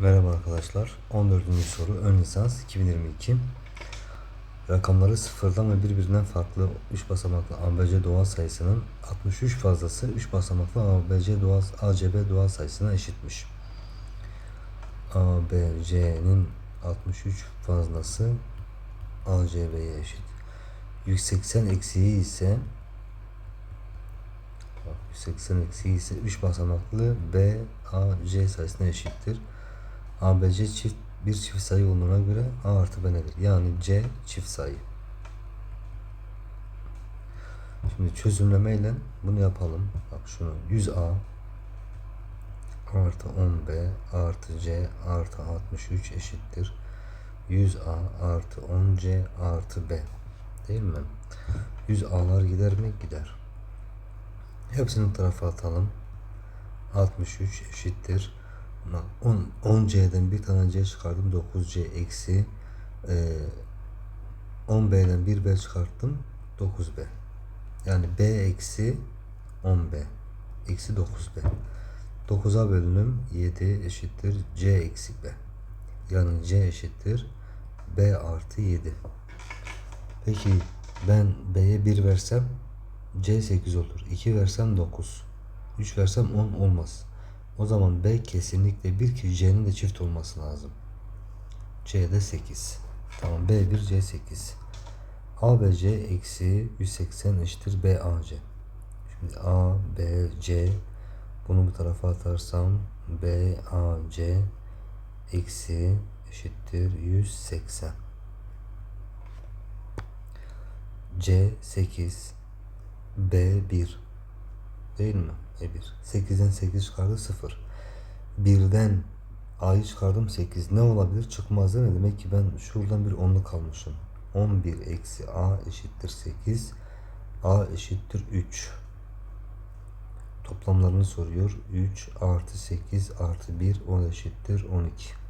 Merhaba arkadaşlar. 14. soru ön lisans 2022. Rakamları sıfırdan ve birbirinden farklı 3 basamaklı ABC doğal sayısının 63 fazlası 3 basamaklı ABC doğal ACB doğal sayısına eşitmiş. ABC'nin 63 fazlası ACB'ye eşit. 180 eksiği ise bak 180 eksiği ise 3 basamaklı BAC sayısına eşittir. ABC çift bir çift sayı olduğuna göre A artı B nedir? Yani C çift sayı. Şimdi çözümlemeyle bunu yapalım. Bak şunu 100A artı 10B artı C artı 63 eşittir. 100A artı 10C artı B. Değil mi? 100A'lar gider mi? Gider. Hepsini tarafa atalım. 63 eşittir. 10, 10C'den bir tane C çıkardım. 9C eksi e, 10B'den bir B çıkarttım. 9B. Yani B eksi 10B. Eksi 9B. 9'a bölünüm 7 eşittir C eksi B. Yani C eşittir B artı 7. Peki ben B'ye 1 versem C 8 olur. 2 versem 9. 3 versem 10 olmaz. O zaman B kesinlikle bir ki C'nin de çift olması lazım. C'de 8. Tamam B1 C8. ABC eksi 180 eşittir BAC. Şimdi A, B, C bunu bu tarafa atarsam BAC eksi eşittir 180. C8 B1 değil mi? E1. 8'den 8 çıkardı 0. 1'den A'yı çıkardım 8. Ne olabilir? Çıkmaz değil mi? Demek ki ben şuradan bir onlu kalmışım. 11 eksi A eşittir 8. A eşittir 3. Toplamlarını soruyor. 3 artı 8 artı 1 10 eşittir 12.